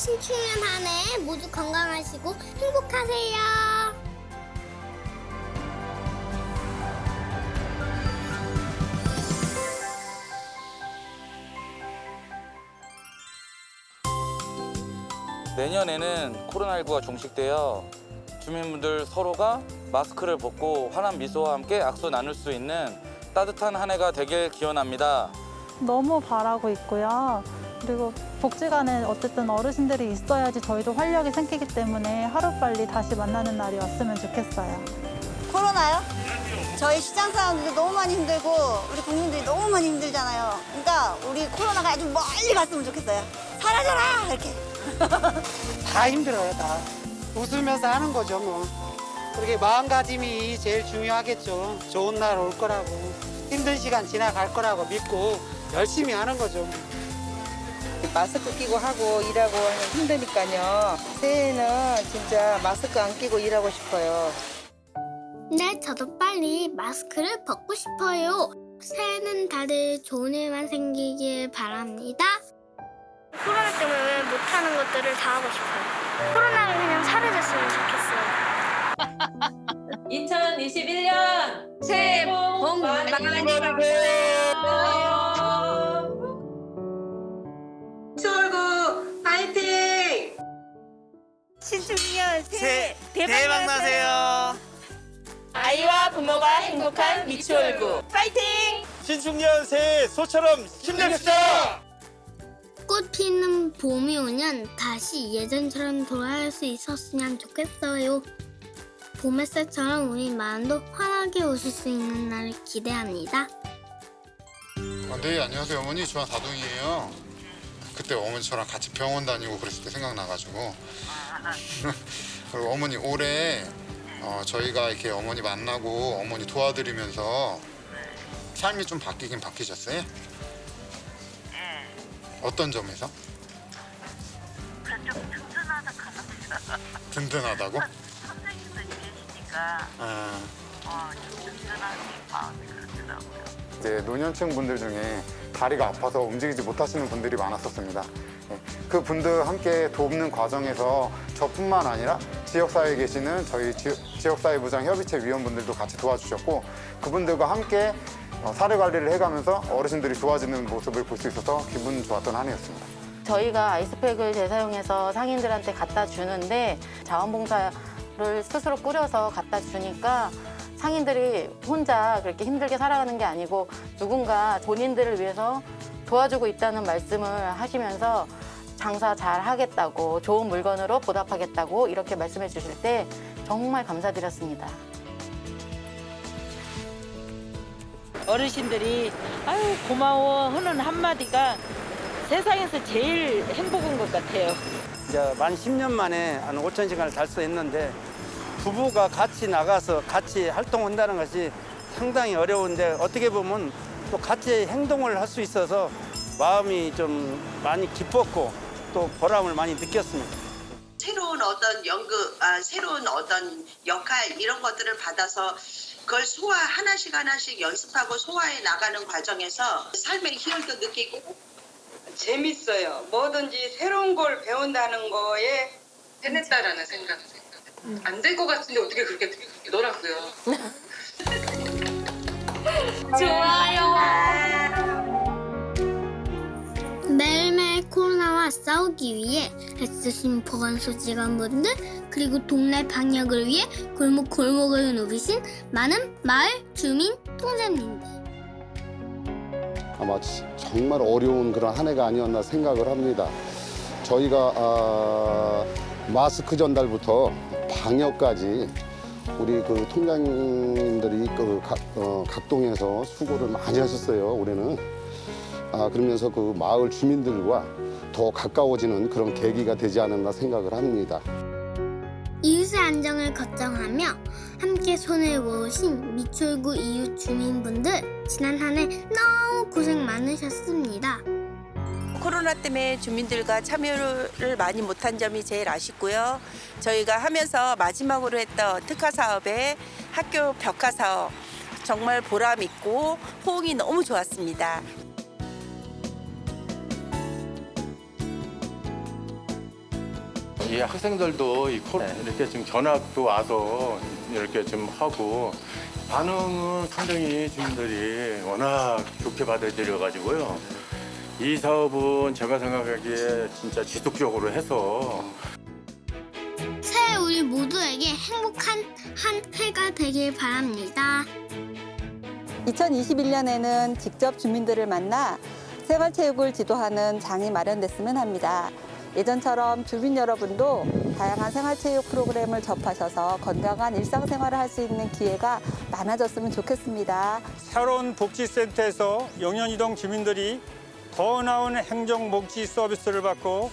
신축년 한 해 모두 건강하시고 행복하세요. 내년에는 코로나19가 종식되어 주민분들 서로가 마스크를 벗고 환한 미소와 함께 악수 나눌 수 있는 따뜻한 한 해가 되길 기원합니다. 너무 바라고 있고요. 그리고 복지관에 어쨌든 어르신들이 있어야지 저희도 활력이 생기기 때문에 하루빨리 다시 만나는 날이 왔으면 좋겠어요. 코로나요? 저희 시장 사람들도 너무 많이 힘들고 우리 국민들이 너무 많이 힘들잖아요. 그러니까 우리 코로나가 아주 멀리 갔으면 좋겠어요. 사라져라 이렇게. 다 힘들어요, 다. 웃으면서 하는 거죠, 뭐. 그렇게 마음가짐이 제일 중요하겠죠. 좋은 날 올 거라고. 힘든 시간 지나갈 거라고 믿고 열심히 하는 거죠. 마스크 끼고 하고 일하고 하면 힘드니까요. 새해에는 진짜 마스크 안 끼고 일하고 싶어요. 네, 저도 빨리 마스크를 벗고 싶어요. 새해는 다들 좋은 일만 생기길 바랍니다. 코로나 때문에 못하는 것들을 다 하고 싶어요. 코로나가 그냥 사라졌으면 좋겠어요. 2021년 새해 복 많이 받으세요. 신축년 새해 대박 나세요. 아이와 부모가 행복한 미추홀구 파이팅! 신축년 새해 소처럼 힘냅시다. 꽃 피는 봄이 오면 다시 예전처럼 돌아갈 수 있었으면 좋겠어요. 봄 햇살처럼 우리 마음도 환하게 오실 수 있는 날을 기대합니다. 아, 네, 안녕하세요. 어머니. 저는 다둥이에요. 그때 어머니 저랑 같이 병원 다니고 그랬을 때 생각나가지고. 그리고 어머니 올해 어, 저희가 이렇게 어머니 만나고 어머니 도와드리면서 삶이 좀 바뀌긴 바뀌셨어요? 어떤 점에서? 든든하다고? 선생님도 계시니까 아, 어, 좀 든든하게 마음이 그렇더라고요. 이제 노년층 분들 중에 다리가 아파서 움직이지 못하시는 분들이 많았었습니다. 예, 그 분들 함께 돕는 과정에서 저뿐만 아니라 지역사회에 계시는 저희 지, 역사회부장 협의체 위원분들도 같이 도와주셨고 그분들과 함께 어, 사례 관리를 해가면서 어르신들이 좋아지는 모습을 볼 수 있어서 기분 좋았던 한 해였습니다. 저희가 아이스팩을 재사용해서 상인들한테 갖다 주는데 자원봉사를 스스로 꾸려서 갖다 주니까 상인들이 혼자 그렇게 힘들게 살아가는 게 아니고 누군가 본인들을 위해서 도와주고 있다는 말씀을 하시면서 장사 잘 하겠다고 좋은 물건으로 보답하겠다고 이렇게 말씀해 주실 때 정말 감사드렸습니다. 어르신들이 아유 고마워 하는 한마디가 세상에서 제일 행복한 것 같아요. 이제 만 10년 만에 한 5천 시간을 달성했는데 부부가 같이 나가서 같이 활동한다는 것이 상당히 어려운데 어떻게 보면 또 같이 행동을 할 수 있어서 마음이 좀 많이 기뻤고 또 보람을 많이 느꼈습니다. 새로운 어떤 연극, 아, 새로운 어떤 역할 이런 것들을 받아서 그걸 소화 하나씩 하나씩 연습하고 소화해 나가는 과정에서 삶의 희열도 느끼고 재밌어요. 뭐든지 새로운 걸 배운다는 거에 해냈다라는 생각. 안 될 것 같은데 어떻게 그렇게 되더라고요. 매일매일 코로나와 싸우기 위해 애쓰신 보건소 직원분들 그리고 동네 방역을 위해 골목 골목을 누비신 많은 마을 주민 통장님들 아마 지- 정말 어려운 그런 한 해가 아니었나 생각을 합니다. 저희가 아, 마스크 전달부터 방역까지 우리 그 통장님들이 그 각, 어, 각동에서 수고를 많이 하셨어요. 올해는 아, 그러면서 그 마을 주민들과 더 가까워지는 그런 계기가 되지 않았나 생각을 합니다. 이웃의 안정을 걱정하며 함께 손을 모으신 미출구 이웃 주민분들 지난 한 해 너무 고생 많으셨습니다. 코로나 때문에 주민들과 참여를 많이 못한 점이 제일 아쉽고요. 저희가 하면서 마지막으로 했던 특화 사업의 학교 벽화 사업 정말 보람 있고 호응이 너무 좋았습니다. 이 학생들도 이 코로 이렇게 좀 견학도 와서 이렇게 좀 하고 반응은 상당히 주민들이 워낙 좋게 받아들여 가지고요. 이 사업은 제가 생각하기에 진짜 지속적으로 해서 새해 우리 모두에게 행복한 한 해가 되길 바랍니다. 2021년에는 직접 주민들을 만나 생활체육을 지도하는 장이 마련됐으면 합니다. 예전처럼 주민 여러분도 다양한 생활체육 프로그램을 접하셔서 건강한 일상생활을 할 수 있는 기회가 많아졌으면 좋겠습니다. 새로운 복지센터에서 영년이동 주민들이 더 나은 행정 복지 서비스를 받고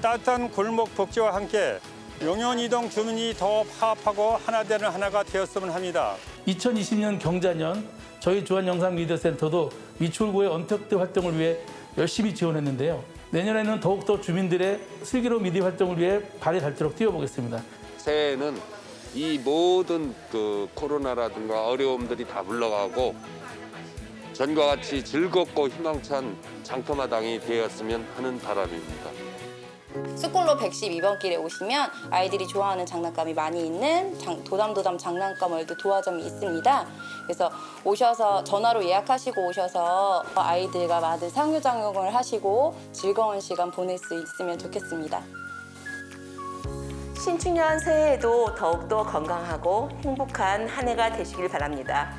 따뜻한 골목 복지와 함께 영년이동 주민이 더 화합하고 하나 되는 하나가 되었으면 합니다. 2020년 경자년 저희 주한영상미디어센터도 미추홀구의 언택트 활동을 위해 열심히 지원했는데요. 내년에는 더욱더 주민들의 슬기로운 미디어 활동을 위해 발이 닳도록 뛰어보겠습니다. 새해에는 이 모든 그 코로나라든가 어려움들이 다 물러가고 전과 같이 즐겁고 희망찬 장터마당이 되었으면 하는 바람입니다. 스콜로 112번 길에 오시면 아이들이 좋아하는 장난감이 많이 있는 장- 도담도담 장난감 월드 도화점이 있습니다. 그래서 오셔서 전화로 예약하시고 오셔서 아이들과 많은 상호작용을 하시고 즐거운 시간 보낼 수 있으면 좋겠습니다. 신축년 새해에도 더욱더 건강하고 행복한 한 해가 되시길 바랍니다.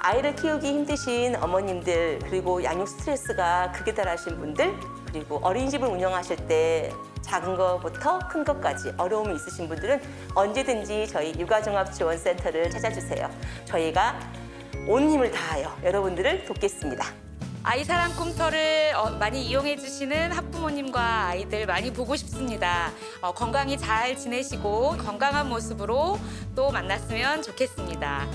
아이를 키우기 힘드신 어머님들 그리고 양육 스트레스가 극에 달하신 분들 그리고 어린이집을 운영하실 때 작은 것부터 큰 것까지 어려움이 있으신 분들은 언제든지 저희 육아종합지원센터를 찾아주세요. 저희가 온 힘을 다하여 여러분들을 돕겠습니다. 아이 사랑 꿈터를 어, 많이 이용해 주시는 학부모님과 아이들 많이 보고 싶습니다. 어, 건강히 잘 지내시고 건강한 모습으로 또 만났으면 좋겠습니다.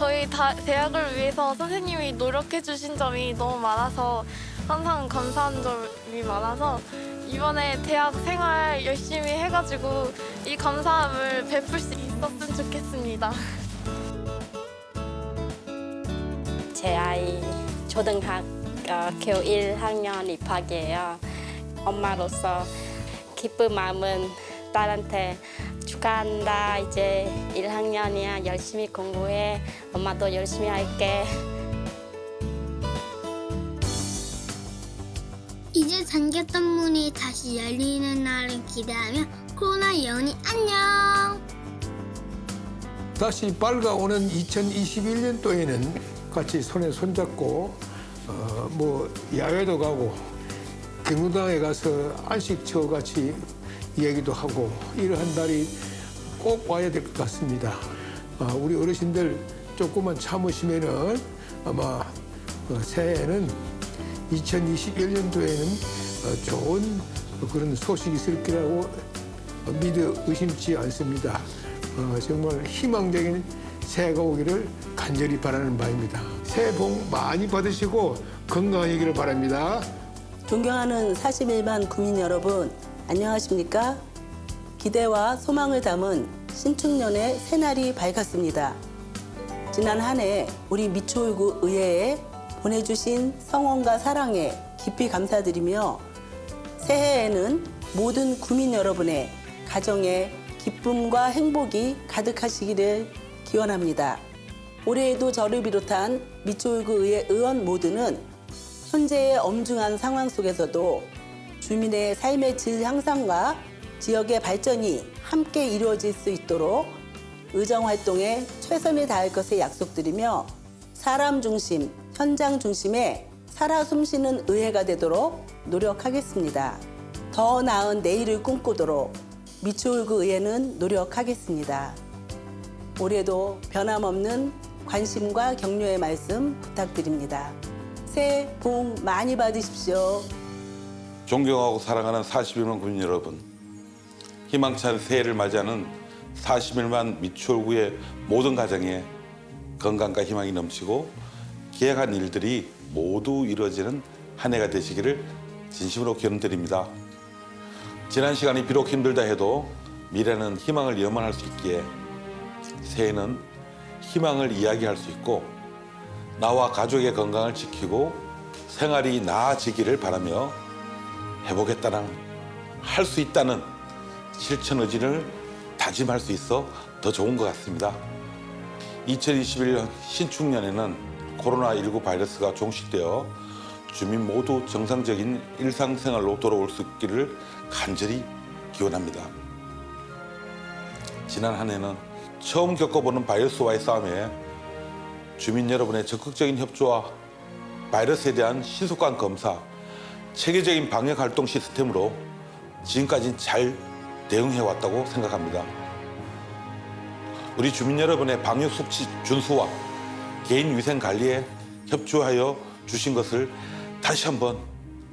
저희 다, 대학을 위해서 선생님이 노력해 주신 점이 너무 많아서 항상 감사한 점이 많아서 이번에 대학 생활 열심히 해가지고 이 감사함을 베풀 수 있었으면 좋겠습니다. 제 아이 초등학교 1학년 입학이에요. 엄마로서 기쁜 마음은 딸한테 축하한다. 이제 1학년이야. 열심히 공부해. 엄마도 열심히 할게. 이제 잠겼던 문이 다시 열리는 날을 기대하며 코로나 예언이 안녕. 다시 밝아오는 2021년도에는 같이 손에 손잡고 어, 뭐 야외도 가고 경로당에 가서 안식처 같이 이야기도 하고 이러한 날이 꼭 와야 될 것 같습니다. 어, 우리 어르신들 조금만 참으시면은 아마 어, 새해에는 2021년도에는 어, 좋은 그런 소식이 있을 거라고 믿어 의심치 않습니다. 어, 정말 희망적인 새해가 오기를 간절히 바라는 바입니다. 새해 복 많이 받으시고 건강하시기를 바랍니다. 존경하는 41만 국민 여러분, 안녕하십니까? 기대와 소망을 담은 신축년의 새날이 밝았습니다. 지난 한 해 우리 미추홀구 의회에 보내주신 성원과 사랑에 깊이 감사드리며 새해에는 모든 국민 여러분의 가정에 기쁨과 행복이 가득하시기를 기원합니다. 올해에도 저를 비롯한 미추홀구 의회 의원 모두는 현재의 엄중한 상황 속에서도 주민의 삶의 질 향상과 지역의 발전이 함께 이루어질 수 있도록 의정 활동에 최선을 다할 것을 약속드리며 사람 중심, 현장 중심의 살아 숨쉬는 의회가 되도록 노력하겠습니다. 더 나은 내일을 꿈꾸도록 미추홀구 의회는 노력하겠습니다. 올해도 변함없는 관심과 격려의 말씀 부탁드립니다. 새해 복 많이 받으십시오. 존경하고 사랑하는 41만 국민 여러분, 희망찬 새해를 맞이하는 41만 미추홀구의 모든 가정에 건강과 희망이 넘치고 기획한 일들이 모두 이루어지는 한 해가 되시기를 진심으로 기원드립니다. 지난 시간이 비록 힘들다 해도 미래는 희망을 염원할 수 있기에 새해는 희망을 이야기할 수 있고 나와 가족의 건강을 지키고 생활이 나아지기를 바라며 해보겠다는 할 수 있다는 실천 의지를 다짐할 수 있어 더 좋은 것 같습니다. 2021년 신축년에는 코로나19 바이러스가 종식되어 주민 모두 정상적인 일상생활로 돌아올 수 있기를 간절히 기원합니다. 지난 한 해는 처음 겪어보는 바이러스와의 싸움에 주민 여러분의 적극적인 협조와 바이러스에 대한 신속한 검사, 체계적인 방역 활동 시스템으로 지금까지 잘 대응해 왔다고 생각합니다. 우리 주민 여러분의 방역 수치 준수와 개인 위생 관리에 협조하여 주신 것을 다시 한번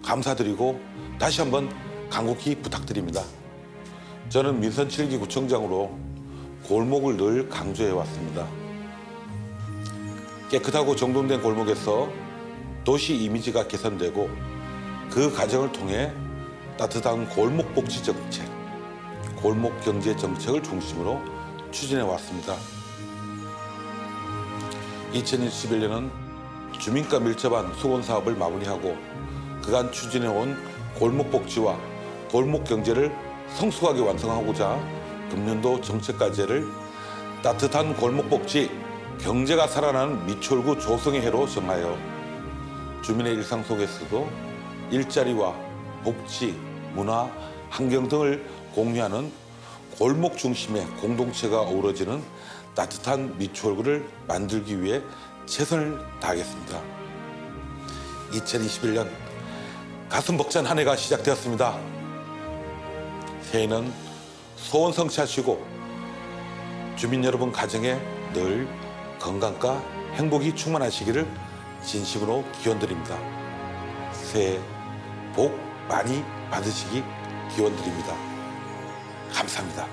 감사드리고 다시 한번 간곡히 부탁드립니다. 저는 민선 7기 구청장으로 골목을 늘 강조해 왔습니다. 깨끗하고 정돈된 골목에서 도시 이미지가 개선되고 그 과정을 통해 따뜻한 골목 복지 정책, 골목 경제 정책을 중심으로 추진해 왔습니다. 2021년은 주민과 밀접한 수건 사업을 마무리하고 그간 추진해 온 골목 복지와 골목 경제를 성숙하게 완성하고자 금년도 정책 과제를 따뜻한 골목 복지 경제가 살아나는 미추홀구 조성의 해로 정하여 주민의 일상 속에서도 일자리와 복지, 문화, 환경 등을 공유하는 골목 중심의 공동체가 어우러지는 따뜻한 미추홀구를 만들기 위해 최선을 다하겠습니다. 2021년 가슴 벅찬 한 해가 시작되었습니다. 새해는 소원 성취하시고 주민 여러분 가정에 늘 건강과 행복이 충만하시기를 진심으로 기원드립니다. 새해 복 많이 받으시기 기원드립니다. 감사합니다.